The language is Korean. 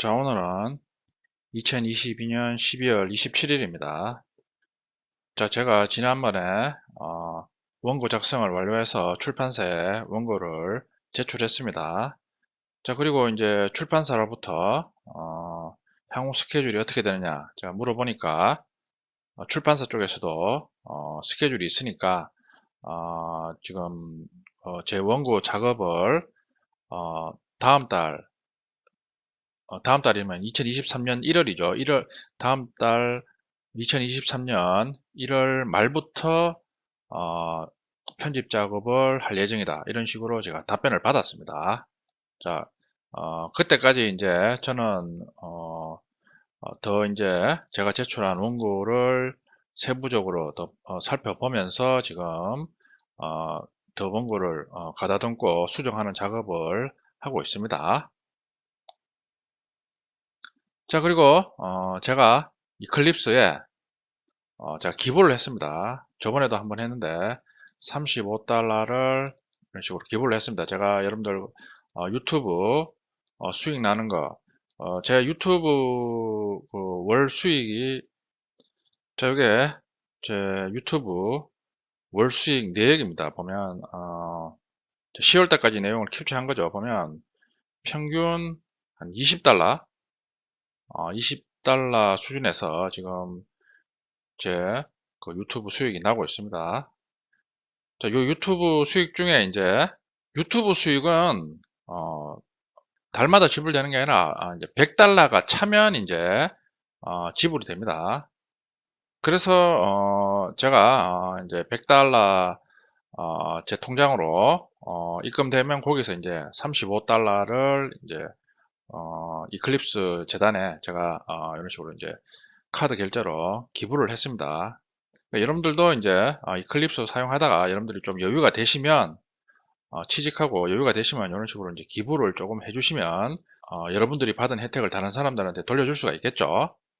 자, 오늘은 2022년 12월 27일입니다. 자, 제가 지난번에 어, 원고 작성을 완료해서 출판사에 원고를 제출했습니다. 자, 그리고 이제 출판사로부터 어, 향후 스케줄이 어떻게 되느냐 제가 물어보니까 어, 출판사 쪽에서도 어, 스케줄이 있으니까 어, 지금 어, 제 원고 작업을 어, 다음 달 어, 다음 달이면 2023년 1월이죠. 1월 다음 달 2023년 1월 말부터 어, 편집 작업을 할 예정이다. 이런 식으로 제가 답변을 받았습니다. 자, 어, 그때까지 이제 저는 어, 어, 더 이제 제가 제출한 원고를 세부적으로 더 어, 살펴보면서 지금 어, 더 원고를 어, 가다듬고 수정하는 작업을 하고 있습니다. 자 그리고 어, 제가 이클립스에 어, 제가 기부를 했습니다. 저번에도 한번 했는데 35달러를 이런 식으로 기부를 했습니다. 제가 여러분들 어, 유튜브 어, 수익 나는 거 어, 제 유튜브 그 월 수익이 자 이게 제 유튜브 월 수익 내역입니다. 보면 어, 10월 달까지 내용을 캡처한 거죠. 보면 평균 한 20달러 어, 20달러 수준에서 지금 제 그 유튜브 수익이 나고 있습니다. 자, 요 유튜브 수익 중에 이제 유튜브 수익은 어, 달마다 지불되는 게 아니라 아, 이제 100달러가 차면 이제 어, 지불이 됩니다. 그래서 어, 제가 어, 이제 100달러 어, 제 통장으로 어, 입금되면 거기서 이제 35달러를 이제 어, 이클립스 재단에 제가 어, 이런 식으로 이제 카드 결제로 기부를 했습니다. 그러니까 여러분들도 이제 어, 이클립스 사용하다가 여러분들이 좀 여유가 되시면 어, 취직하고 여유가 되시면 이런 식으로 이제 기부를 조금 해주시면 어, 여러분들이 받은 혜택을 다른 사람들한테 돌려줄 수가 있겠죠.